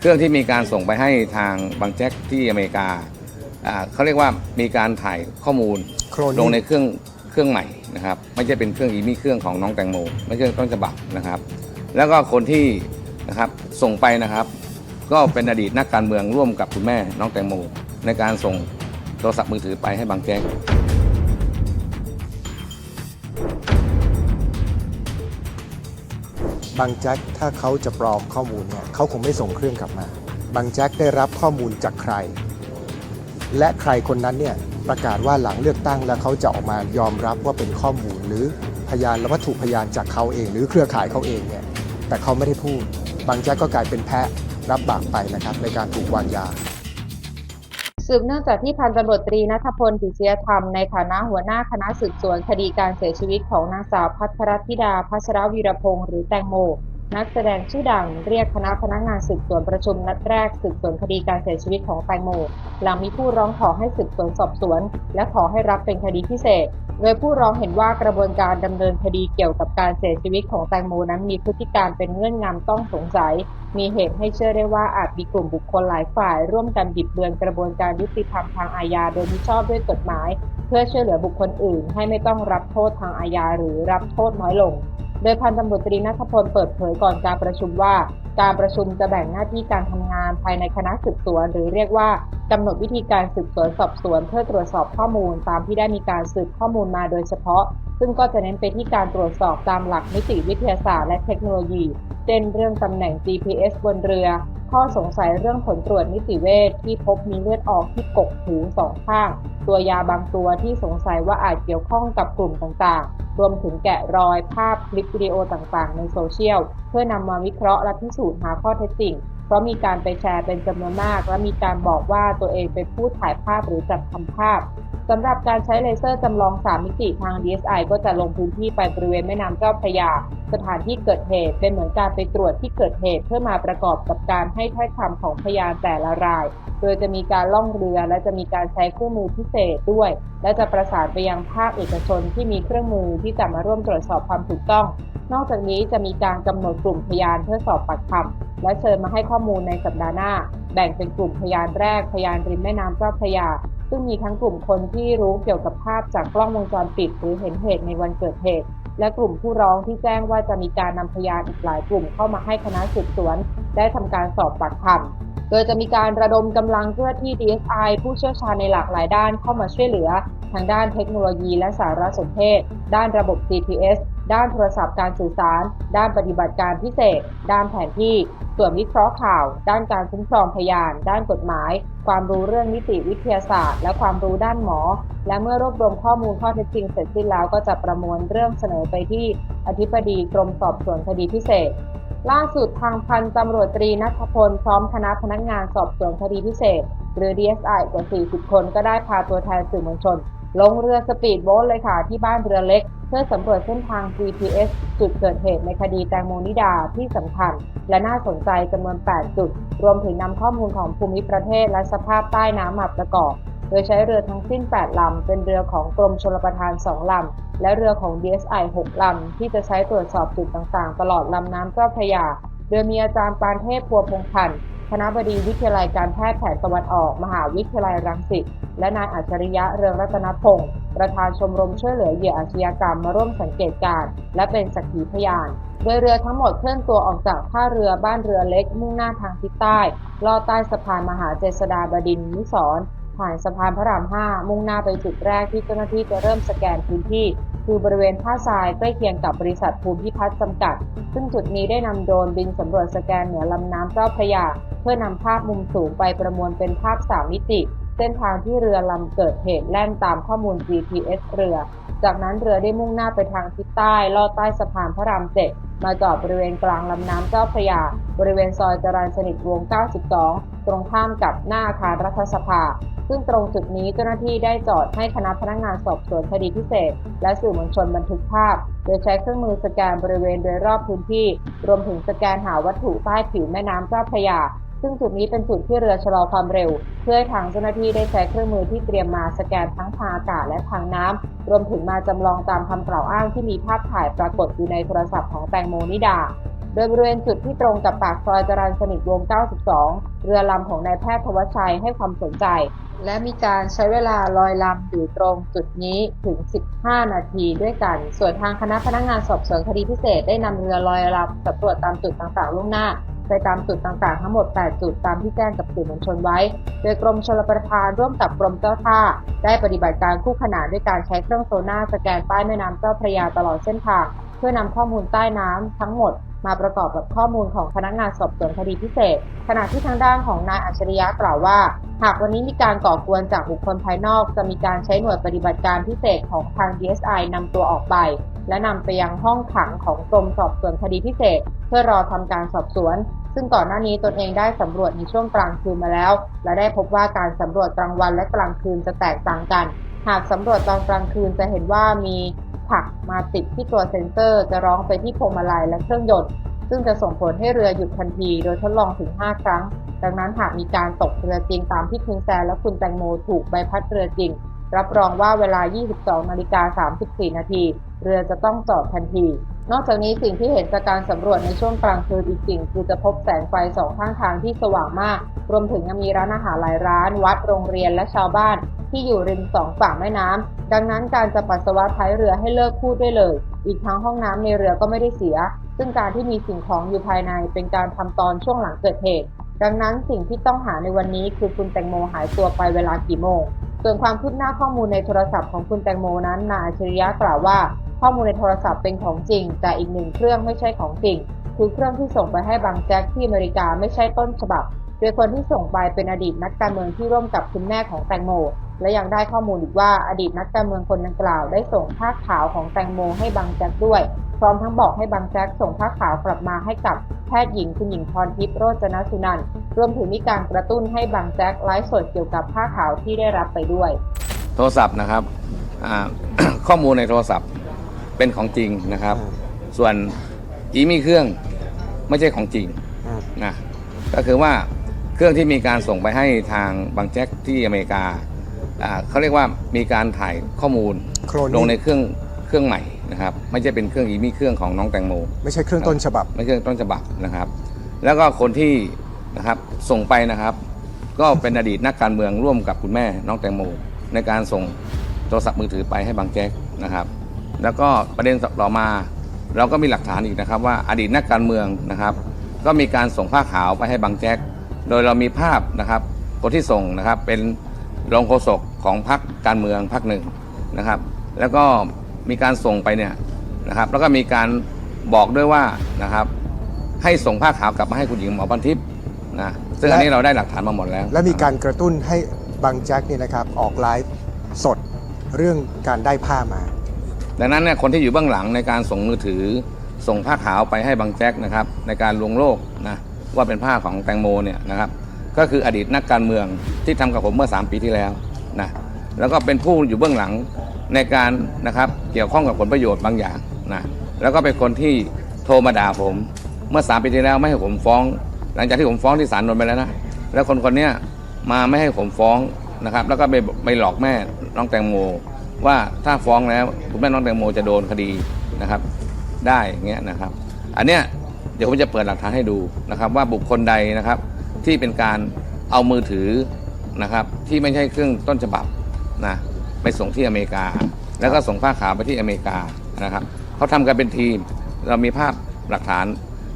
เครื่องที่มีการส่งไปให้ทางบางแจ็คที่อเมริกาอ่าเขาเรียกว่ามีการถ่ายข้อมูลโครลงในนิ่งเครื่องเครื่องใหม่นะครับ ไม่ใช่เป็นเครื่องอีมี่เครื่องของน้องแตงโมไม่ใช่ต้นฉบับนะครับ แล้วก็คนที่นะครับส่งไปนะครับ ก็เป็นอดีตนักการเมืองร่วมกับคุณแม่น้องแตงโมในการส่งโทรศัพท์มือถือไปให้บางแจ๊ก บางแจ็คถ้าเขาจะปลอมข้อมูลเนี่ยเขาคงไม่ส่งเครื่องกลับมา บางแจ็คได้รับข้อมูลจากใคร และใครคนนั้นเนี่ยประกาศว่าหลังเลือกตั้งแล้วเขาจะออกมายอมรับว่าเป็นข้อมูลหรือพยานและวัตถุพยานจากเขาเอง หรือเครือข่ายเขาเองเนี่ยแต่เขาไม่ได้พูด บางแจ็คก็กลายเป็นแพะรับบาปไปนะครับในการถูกวางยา สืบเนื่องจากที่พันตำรวจตรีนัทพลกิจยธรรมในฐานะหัวหน้าคณะสืบสวนคดีการเสียชีวิตของนางสาวพัทรธิดาพัชรวีรพงศ์หรือแตงโม นักแสดงชื่อดังเรียกคณะพนักงานสืบสวนประชุมนัดแรกสืบสวนคดีการเสียชีวิตของแตงโมหลังมีผู้ร้องขอให้สืบสวนสอบสวน และขอให้รับเป็นคดีพิเศษ โดยผู้ร้องเห็นว่ากระบวนการดำเนินคดีเกี่ยวกับการเสียชีวิตของแตงโมนั้นมีพฤติการเป็นเงื่อนงำต้องสงสัย มีเหตุให้เชื่อได้ว่าอาจมีกลุ่มบุคคลหลายฝ่าย ร่วมกันบิดเบือนกระบวนการยุติธรรมทางอาญาโดยมิชอบด้วยกฎหมาย เพื่อช่วยเหลือบุคคลอื่น ให้ไม่ต้องรับโทษทางอาญาหรือรับโทษน้อยลง โดยพันตำรวจตรีนัทพลเปิดเผยก่อนการประชุมว่า การประชุมจะแบ่งหน้าที่การทำงานภายในคณะสืบสวน หรือเรียกว่ากำหนดวิธีการสืบสวนสอบสวน เพื่อตรวจสอบข้อมูล ตามที่ได้มีการสืบข้อมูลมาโดยเฉพาะ ซึ่งก็จะเน้นไปที่การตรวจสอบตามหลักนิติวิทยาศาสตร์และเทคโนโลยี เช่นเรื่องตำแหน่ง GPS บนเรือ ข้อสงสัยเรื่องผลตรวจนิติเวชที่พบมีเลือดออกที่กกหูสองข้าง ตัวยาบางตัวที่สงสัยว่าอาจเกี่ยวข้องกับกลุ่มต่างๆ รวมถึงแกะรอยภาพคลิปวิดีโอต่างๆ ในโซเชียล เพื่อนำมาวิเคราะห์และพิสูจน์หาข้อเท็จจริง เพราะมีการไปแชร์เป็นจำนวนมาก และมีการบอกว่าตัวเองเป็นผู้ถ่ายภาพหรือจัดทำภาพ สำหรับการใช้เลเซอร์จำลอง 3 มิติทาง DSI ก็จะลงพื้นที่ไปบริเวณแม่น้ำเจ้าพระยา สถานที่เกิดเหตุเป็นเหมือนการไปตรวจที่เกิดเหตุเพื่อมาประกอบกับการให้ถ้อยคำของพยานแต่ละราย โดยจะมีการล่องเรือและจะมีการใช้เครื่องมือพิเศษด้วย และจะประสานไปยังภาคเอกชนที่มีเครื่องมือที่จะมาร่วมตรวจสอบความถูกต้อง นอกจากนี้จะมีการกำหนดกลุ่มพยานเพื่อสอบปากคำและเชิญมาให้ข้อมูลในสัปดาห์หน้าแบ่งเป็นกลุ่มพยานแรกพยานริมแม่น้ำเจ้าพระยา ซึ่งมีทั้งกลุ่มคนที่รู้เกี่ยวกับภาพจากกล้องวงจรปิดหรือเห็นเหตุในวันเกิดเหตุ และกลุ่มผู้ร้องที่แจ้งว่าจะมีการนำพยานอีกหลายกลุ่มเข้ามาให้คณะสืบสวน ได้ทำการสอบปากคำโดยจะมีการระดมกำลังเจ้าหน้าที่ DSI ผู้เชี่ยวชาญในหลากหลายด้านเข้ามาช่วยเหลือ ทางด้านเทคโนโลยีและสารสนเทศ ด้านระบบ GPS ด้านโทรศัพท์การสื่อสาร ด้านปฏิบัติการพิเศษ ด้านแผนที่ ส่วนวิเคราะห์ข่าว ด้านการคุ้มครองพยาน ด้านกฎหมาย ความรู้เรื่องนิติวิทยาศาสตร์ และความรู้ด้านหมอ และเมื่อรวบรวมข้อมูลข้อเท็จจริงเสร็จสิ้นแล้วก็จะประมวลเรื่องเสนอไปที่อธิบดีกรมสอบสวนคดีพิเศษล่าสุดทางพันตำรวจตรีนัทพล พร้อมคณะพนักงานสอบสวนคดีพิเศษ หรือ DSI กว่า 40 คนก็ได้พาตัวแทนสื่อมวลชน ลงเรือสปีดโบ๊ทเลยค่ะที่บ้านเรือเล็ก เพื่อสำรวจเส้นทาง GPS จุดเกิดเหตุในคดีแตงโมนิดาที่สำคัญ และน่าสนใจจำนวน 8 จุด รวมถึงนำข้อมูลของภูมิประเทศและสภาพใต้น้ำมาประกอบ โดยใช้เรือทั้งสิ้น 8 ลำ เป็นเรือของกรมชลประทาน 2 ลำ และเรือของ DSI 6 ลำ ที่จะใช้ตรวจสอบจุดต่างๆ ตลอดลำน้ำเจ้าพระยา โดยมีอาจารย์ปานเทพพัวพงพันธ์ คณะบดีวิทยาลัยการแพทย์แผนตะวันออก มหาวิทยาลัยรังสิต และนายอัจฉริยะเรืองรัตนพงศ์ประธานชมรมช่วยเหลือเหยื่ออาชญากรรมมาร่วมสังเกตการณ์และเป็นสักขีพยาน โดยเรือทั้งหมดเคลื่อนตัวออกจากท่าเรือบ้านเรือเล็กมุ่งหน้าทางทิศใต้ลอดใต้สะพานมหาเจษฎาบดินทร์นุสรผ่านสะพานพระราม 5 มุ่งหน้าไปจุดแรกที่เจ้าหน้าที่จะเริ่มสแกนพื้นที่ คือบริเวณท่าทรายใกล้เคียงกับบริษัทภูมิพิพัฒน์จำกัด ซึ่งจุดนี้ได้นำโดรนบินสำรวจสแกนเหนือลำน้ำเจ้าพระยา เพื่อนำภาพมุมสูงไปประมวลเป็นภาพ3มิติ เส้นทางที่เรือลำเกิดเหตุแล่นตามข้อมูล GPS เรือ จากนั้นเรือได้มุ่งหน้าไปทางทิศใต้ลอดใต้สะพานพระรามเจ็ดมาจอดบริเวณกลางลำน้ำเจ้าพระยา บริเวณซอยจรัญสนิทวง 92 ตรงข้ามกับหน้าอาคารรัฐสภา ซึ่งตรงจุดนี้เจ้าหน้าที่ได้จอดให้คณะพนักงานสอบสวนคดีพิเศษ และสื่อมวลชนบันทึกภาพ โดยใช้เครื่องมือสแกนบริเวณโดยรอบพื้นที่ รวมถึงสแกนหาวัตถุใต้ผิวแม่น้ำเจ้าพระยา ซึ่งจุดนี้เป็นจุดที่เรือชะลอความเร็ว เพื่อให้ทางเจ้าหน้าที่ได้ใช้เครื่องมือที่เตรียมมาสแกนทั้งทางอากาศและทางน้ำรวมถึงมาจำลองตามคำกล่าวอ้างที่มีภาพถ่ายปรากฏอยู่ในโทรศัพท์ของแตงโมนิดา โดยบริเวณจุดที่ตรงกับปากซอยจรัญสนิทวง 92 เรือลำของนายแพทย์ธวัชชัยให้ความสนใจ และมีการใช้เวลาลอยลำอยู่ตรงจุดนี้ถึง 15 นาทีด้วยกัน ส่วนทางคณะพนักงานสอบสวนคดีพิเศษได้นำเรือลอยลำสำรวจตามจุดต่างๆล่วงหน้า ไปตามจุดต่างๆ ทั้งหมด 8 จุดตามที่แจ้งกับสื่อมวลชนไว้ โดยกรมชลประทานร่วมกับกรมเจ้าท่า ได้ปฏิบัติการคู่ขนานด้วยการใช้เครื่องโซน่าสแกนใต้แม่น้ำเจ้าพระยาตลอดเส้นทาง เพื่อนำข้อมูลใต้น้ำทั้งหมดมาประกอบกับข้อมูลของพนักงานสอบสวนคดีพิเศษ ขณะที่ทางด้านของนายอัจฉริยะกล่าวว่า หากวันนี้มีการก่อกวนจากบุคคลภายนอก จะมีการใช้หน่วยปฏิบัติการพิเศษของทาง DSI นำตัวออกไป และนำไปยังห้องขังของกรมสอบสวนคดีพิเศษ เพื่อรอทำการสอบสวน ซึ่งก่อนหน้านี้ตนเองได้สำรวจในช่วงกลางคืนมาแล้ว และได้พบว่าการสำรวจกลางวันและกลางคืนจะแตกต่างกัน หากสำรวจตอนกลางคืนจะเห็นว่ามีผักมาติดที่ตัวเซ็นเซอร์ จะร้องไปที่พวงมาลัยและเครื่องยนต์ซึ่งจะส่งผลให้เรือหยุดทันทีโดยทดลองถึง 5 ครั้ง ดังนั้นหากมีการตกเรือจริงตามที่คุณแซนและคุณแตงโมถูกใบพัดเรือจริง รับรองว่าเวลา 22 นาฬิกา 34 นาที เรือจะต้องจอดทันที นอกจากนี้สิ่งที่เห็นจากการสำรวจในช่วงกลางคืนอีกสิ่งคือจะพบแสงไฟสองข้างทางที่สว่างมาก รวมถึงยังมีร้านอาหารหลายร้าน วัดโรงเรียนและชาวบ้าน ที่อยู่ริมสองฝั่งแม่น้ำดังนั้นการจะปัสสาวะท้ายเรือให้เลิกพูดได้เลย อีกทั้งห้องน้ำในเรือก็ไม่ได้เสีย ซึ่งการที่มีสิ่งของอยู่ภายในเป็นการทำตอนช่วงหลังเกิดเหตุ ดังนั้นสิ่งที่ต้องหาในวันนี้คือคุณแตงโมหายตัวไปเวลากี่โมงส่วนความคืบหน้าข้อมูลในโทรศัพท์ของคุณแตงโมนั้นนายอัจฉริยะกล่าวว่า ข้อมูลในโทรศัพท์เป็นของจริง แต่อีกหนึ่งเครื่องไม่ใช่ของจริง คือเครื่องที่ส่งไปให้บางแจ็คที่อเมริกาไม่ใช่ต้นฉบับ โดยคนที่ส่งไปเป็นอดีตนักการเมืองที่ร่วมกับคุณแม่ของแตงโม และยังได้ข้อมูลอีกว่าอดีตนักการเมืองคนดังกล่าว ได้ส่งผ้าขาวของแตงโมให้บางแจ็คด้วย พร้อมทั้งบอกให้บางแจ็คส่งผ้าขาวกลับมาให้กับแพทย์หญิงคุณหญิงพรทิพย์โรจนสุนันท์รวมถึงมีการกระตุ้นให้บางแจ็คไลฟ์สดเกี่ยวกับผ้าขาวที่ได้รับไปด้วย โทรศัพท์นะครับอ่า ข้อมูลในโทรศัพท์ เป็นของจริงนะครับ ส่วนอีมีเครื่องไม่ใช่ของจริงอืมนะก็คือว่าเครื่องที่มีการส่งไปให้ทางบางแจ็คที่อเมริกาอ่าเขาเรียกว่ามีการถ่ายข้อมูลโครนลงในเครื่องเครื่องใหม่นะครับ ไม่ใช่เป็นเครื่องอีมีเครื่องของน้องแตงโม ไม่ใช่เครื่องต้นฉบับ ไม่ใช่ต้นฉบับนะครับ แล้วก็คนที่นะครับส่งไปนะครับ ก็เป็นอดีตนักการเมืองร่วมกับคุณแม่น้องแตงโม ในการส่งโทรศัพท์มือถือไปให้บางแจ๊กนะครับ แล้วก็ประเด็นต่อมา เราก็มีหลักฐานอีกนะครับ ว่าอดีตนักการเมืองนะครับ ก็มีการส่งผ้าขาวไปให้บางแจ๊กโดยเรามีภาพนะครับคนที่ส่งนะครับเป็นรองโฆษกของพรรคการเมืองพรรคหนึ่งนะครับ แล้วก็มีการส่งไปเนี่ยนะครับ แล้วก็มีการบอกด้วยว่านะครับ ให้ส่งผ้าขาวกลับมาให้คุณหญิงหมอพันทิพย์นะซึ่งอันนี้เราได้หลักฐานมาหมดแล้ว และมีการกระตุ้นให้บางแจ็คเนี่ยนะครับออกไลฟ์สดเรื่องการได้ผ้ามา ดังนั้นเนี่ยคนที่อยู่เบื้องหลังในการส่งมือถือ ส่งผ้าขาวไปให้บางแจ็คนะครับในการลวงโลกนะว่าเป็นผ้าของแตงโมเนี่ยนะครับก็คืออดีตนักการเมืองที่ทำกับผมเมื่อ 3 ปีที่แล้วนะแล้วก็เป็นผู้อยู่เบื้องหลังในการนะครับเกี่ยวข้องกับผลประโยชน์บางอย่างนะแล้วก็เป็นคนที่โทรมาด่าผมเมื่อ 3 ปีที่แล้วไม่ให้ผมฟ้อง หลังจากที่ผมฟ้องที่ศาลนนท์ไปแล้วนะแล้วคนคนนี้มาไม่ให้ผมฟ้องนะครับแล้วก็ไปไปหลอกแม่น้องแตงโม ว่าถ้าฟ้องแล้วคุณแม่น้องแตงโมจะโดนคดีนะครับ ได้เงี้ยนะครับ อันเนี้ยเดี๋ยวผมจะเปิดหลักฐานให้ดูนะครับ ว่าบุคคลใดนะครับที่เป็นการเอามือถือนะครับ ที่ไม่ใช่เครื่องต้นฉบับนะไปส่งที่อเมริกา แล้วก็ส่งผ้าขาวไปที่อเมริกานะครับเขาทำกันเป็นทีมเรามีภาพหลักฐาน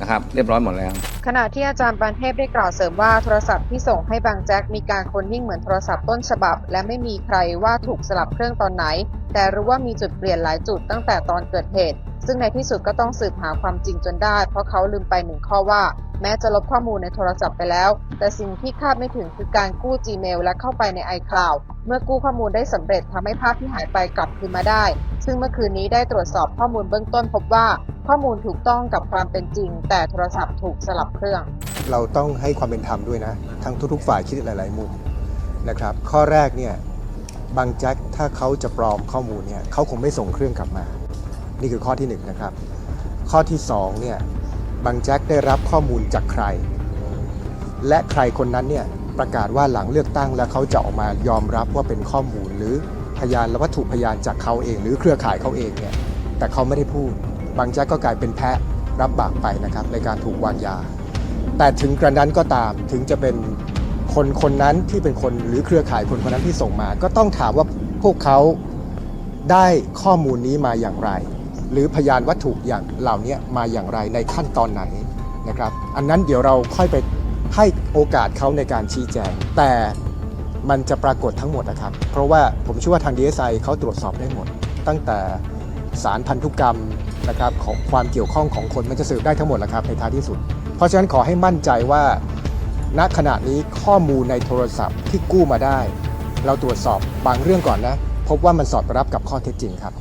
นะครับเรียบร้อยหมดแล้ว ขณะที่อาจารย์ปานเทพได้กล่าวเสริมว่าโทรศัพท์ที่ส่งให้บางแจ็คมีการคนนิ่งเหมือนโทรศัพท์ต้นฉบับ และไม่มีใครว่าถูกสลับเครื่องตอนไหน แต่รู้ว่ามีจุดเปลี่ยนหลายจุดตั้งแต่ตอนเกิดเหตุ ซึ่งในที่สุดก็ต้องสืบหาความจริงจนได้ เพราะเขาลืมไปหนึ่งข้อว่า แม้จะลบข้อมูลในโทรศัพท์ไปแล้ว แต่สิ่งที่คาดไม่ถึงคือการกู้ Gmail และเข้าไปใน iCloud เมื่อกู้ข้อมูลได้สำเร็จทำให้ภาพที่หายไปกลับคืนมาได้ ซึ่งเมื่อคืนนี้ได้ตรวจสอบข้อมูลเบื้องต้นพบว่าข้อมูลถูกต้องกับความเป็นจริง แต่โทรศัพท์ถูกสลับเครื่อง เราต้องให้ความเป็นธรรมด้วยนะ ทั้งทุกๆฝ่ายคิดหลาย ๆ มุมนะครับ ข้อแรกเนี่ยบางแจ็คถ้าเขาจะปลอมข้อมูลเนี่ยเขาคงไม่ส่งเครื่องกลับมา นี่คือข้อที่หนึ่งนะครับ ข้อที่สองเนี่ยบางแจ็คได้รับข้อมูลจากใคร และใครคนนั้นเนี่ยประกาศว่าหลังเลือกตั้งแล้วเขาจะออกมายอมรับว่าเป็นข้อมูลหรือพยานและวัตถุพยานจากเขาเอง หรือเครือข่ายเขาเองเนี่ยแต่เขาไม่ได้พูด บางแจ็คก็กลายเป็นแพะรับบากไปนะครับในการถูกวางยา แต่ถึงกระนั้นก็ตามถึงจะเป็นคนคนนั้นที่เป็นคนหรือเครือข่ายคนคนนั้นที่ส่งมา ก็ต้องถามว่าพวกเขาได้ข้อมูลนี้มาอย่างไร หรือพยานวัตถุอย่างเหล่านี้มาอย่างไรในขั้นตอนไหนนะครับ อันนั้นเดี๋ยวเราค่อยไปให้โอกาสเขาในการชี้แจง แต่มันจะปรากฏทั้งหมดนะครับ เพราะว่าผมเชื่อว่าทาง DSI เขาตรวจสอบได้หมด ตั้งแต่สารพันธุกรรมนะครับของความเกี่ยวข้องของคนมันจะสืบได้ทั้งหมดแหละครับในท้ายที่สุด เพราะฉะนั้นขอให้มั่นใจว่าณขณะนี้ข้อมูลในโทรศัพท์ที่กู้มาได้ เราตรวจสอบบางเรื่องก่อนนะ พบว่ามันสอดรับกับข้อเท็จจริงครับ